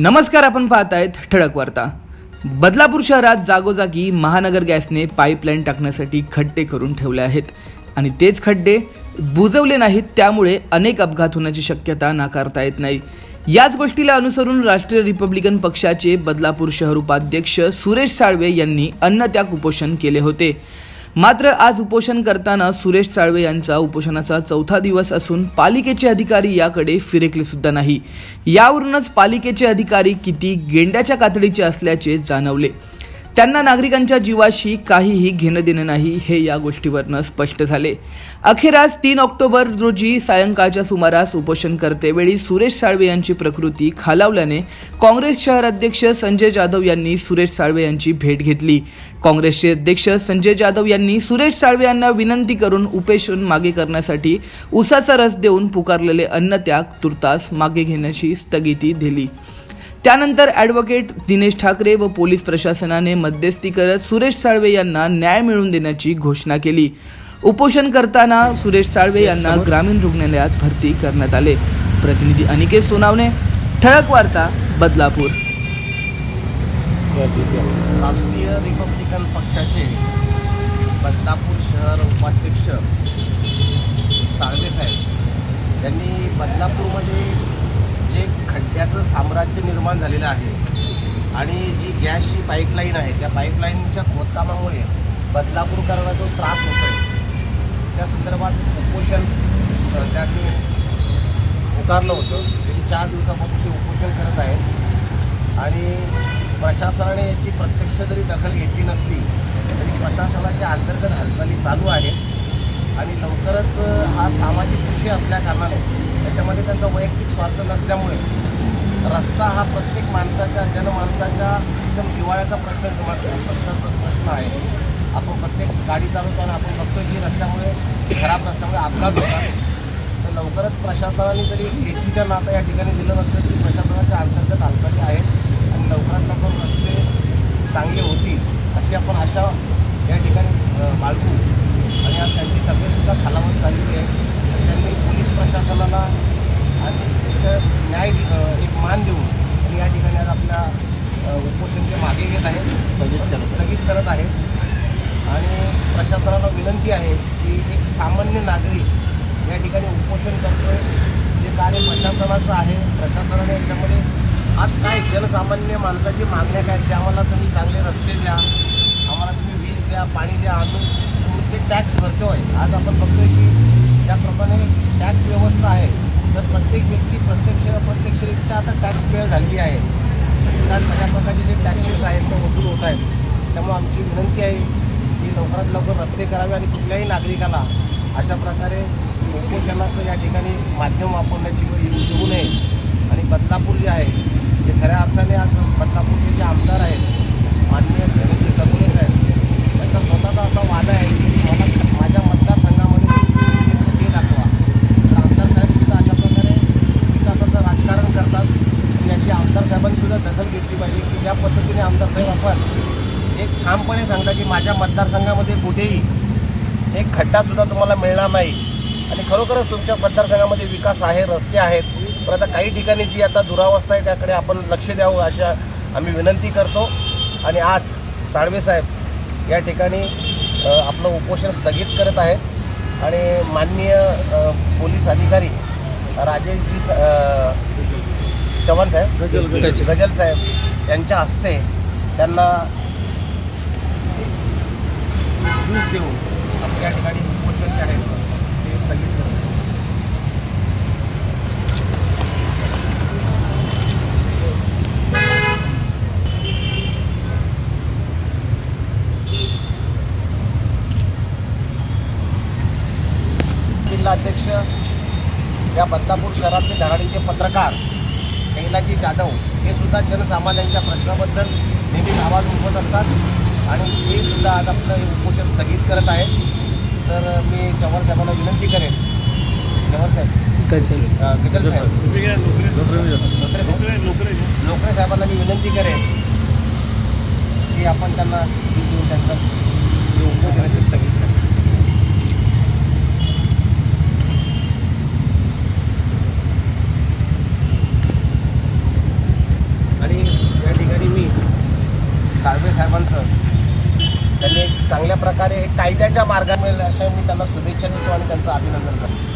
नमस्कार आपण पाहतायत ठळक वार्ता. बदलापूर शहरात जागोजागी महानगर गॅसने पाईपलाईन टाकण्यासाठी खड्डे करून ठेवले आहेत. आणि तेच खड्डे बुजवले नाहीत त्यामुळे अनेक अपघात होण्याची शक्यता नाकारता येत नाही. याच गोष्टीला अनुसरून राष्ट्रीय रिपब्लिकन पक्षाचे बदलापूर शहर उपाध्यक्ष सुरेश साळवे यांनी अन्नत्याग कुपोषण केले होते. मात्र आज उपोषण करताना सुरेश साळवे यांचा उपोषणाचा चौथा दिवस असून पालिकेचे अधिकारी याकडे फिरेकले सुद्धा नाही. यावरूनच पालिकेचे अधिकारी किती गेंड्याच्या कातडीचे असल्याचे जाणवले. त्यांना नागरिकांच्या जीवाशी काहीही घेणं देणं नाही हे या गोष्टीवरनं स्पष्ट झाले. अखेर आज तीन ऑक्टोबर रोजी सायंकाळच्या सुमारास उपोषण करतेवेळी सुरेश साळवे यांची प्रकृती खालावल्याने काँग्रेस शहर अध्यक्ष संजय जाधव यांनी सुरेश साळवे यांची भेट घेतली. काँग्रेसचे अध्यक्ष संजय जाधव यांनी सुरेश साळवे यांना विनंती करून उपेशन मागे करण्यासाठी उसाचा रस देऊन पुकारलेले अन्नत्याग तुर्तास मागे घेण्याची स्थगिती दिली. त्यानंतर ॲडव्होकेट दिनेश ठाकरे व पोलीस प्रशासनाने मध्यस्थी करत सुरेश साळवे यांना न्याय मिळवून देण्याची घोषणा केली. उपोषण करताना सुरेश साळवे यांना ग्रामीण रुग्णालयात भरती करण्यात आले. प्रतिनिधी अनिकेत सोनावणे ठळक वार्ता बदलापूर. राष्ट्रीय रिपब्लिकन पक्षाचे बदलापूर शहर उपाध्यक्ष साळवे साहेब यांनी बदलापूरमध्ये जे खड्ड्याचं साम्राज्य निर्माण झालेलं आहे आणि जी गॅसची पाईपलाईन आहे त्या पाईपलाईनच्या खोदकामामुळे बदलापूरकरांना जो त्रास होतो आहे त्या संदर्भात उपोषण त्यांनी पुकारलं होतं. गेली चार दिवसापासून ते उपोषण करत आहेत. आणि प्रशासनाने याची प्रत्यक्ष जरी दखल घेतली नसली तरी प्रशासनाच्या अंतर्गत हालचाली चालू आहेत. आणि लवकरच हा सामाजिक विषय असल्या कारणाने त्याच्यामध्ये त्यांचा वैयक्तिक स्वार्थ नसल्यामुळे रस्ता हा प्रत्येक माणसाच्या जनमाणसाच्या एकदम जिवाळ्याचा प्रश्न प्रश्नाचा प्रश्न आहे. आपण प्रत्येक गाडी चालवतो आणि आपण बघतो की रस्त्यामुळे खराब रस्त्यामुळे अपघात होतात. तर लवकरच प्रशासनाने जरी लेखी नातं या ठिकाणी दिलं नसलं तरी प्रशासनाच्या अंतर्गत हालचाली आहेत आणि लवकरात लवकर रस्ते चांगले होतील अशी आपण आशा या ठिकाणी अ, बाळगू आणि आज त्यांची तब्येतसुद्धा खालावत चाललेली आहे आणि त्यांनी पोलीस प्रशासनाला आणि एक न्याय दि- अ, एक मान देऊन आणि या ठिकाणी आज आपल्या अ, उपोषण ते मागे घेत आहेत स्थगित करत आणि प्रशासनाला विनंती आहे की एक सामान्य नागरिक या ठिकाणी उपोषण करतोय. जे कार्य प्रशासनाचं आहे प्रशासनाने याच्यामध्ये आज काय जनसामान्य माणसाची मागण्या काय की आम्हाला तुम्ही चांगले रस्ते द्या. आम्हाला तुम्ही वीज द्या पाणी द्या आम्ही ते टॅक्स भरतोय. आज आपण बघतोय की त्याप्रमाणे टॅक्स व्यवस्था आहे. तर प्रत्येक व्यक्ती प्रत्यक्ष अप्रत्यक्षरित्या आता टॅक्स पेअर झालेली आहे त्या सगळ्या प्रकारचे जे टॅक्सेस आहेत ते वसूल होत आहेत त्यामुळे आमची विनंती आहे की लवकरात लवकर रस्ते करावे आणि कुठल्याही नागरिकाला अशा प्रकारे उपोषणाचं या ठिकाणी माध्यम वापरण्याची वेळ येऊ देऊ नये. आणि बदलापूर जे आहे ते खऱ्या अर्थाने आज बदलापूरचे जे आमदार आहेत माननीय धनंजय तरुणे साहेब त्यांचा स्वतःचा असा वादा आहे की मला माझ्या मतदारसंघामध्ये हे दाखवा. तर आमदार साहेबसुद्धा अशा प्रकारे विकासाचं राजकारण करतात. याची आमदार साहेबांनी दखल घेतली पाहिजे की ज्या पद्धतीने आमदार साहेब आपण ठामपणे सांगता की माझ्या मतदारसंघामध्ये कुठेही एक खड्डासुद्धा तुम्हाला मिळणार नाही. आणि खरोखरच तुमच्या मतदारसंघामध्ये विकास आहे रस्ते आहेत. पण आता काही ठिकाणी जी आता दुरावस्था आहे त्याकडे आपण लक्ष द्यावं अशा आम्ही विनंती करतो. आणि आज साळवे साहेब या ठिकाणी आपलं उपोषण स्थगित करत आहेत. आणि माननीय पोलीस अधिकारी राजेशजी चव्हाण साहेब गजल. गजल साहेब यांच्या हस्ते त्यांना ज्यूस देऊन आपल्या या ठिकाणी उपोषण जे आहे ते स्थगित करतो जिल्हाध्यक्ष या बदलापूर शहरातले धडाडीचे पत्रकार कैलाजी जाधव हे सुद्धा जनसामान्यांच्या प्रश्नाबद्दल नेहमीच आवाज उठवत असतात. आणि ते सुद्धा आज आपलं हे उपोषण स्थगित करत आहेत. तर मी चव्हाण साहेबांना विनंती करेन. चव्हाण साहेब. नोकरे साहेबांना मी विनंती करेन की आपण त्यांना देऊन त्यांचं जे उपोषण आहे ते स्थगित करा साळवे साहेबांचं त्यांनी चांगल्या प्रकारे कायद्याच्या मार्गाने अशा मी त्यांना शुभेच्छा देतो आणि त्यांचं अभिनंदन करतो.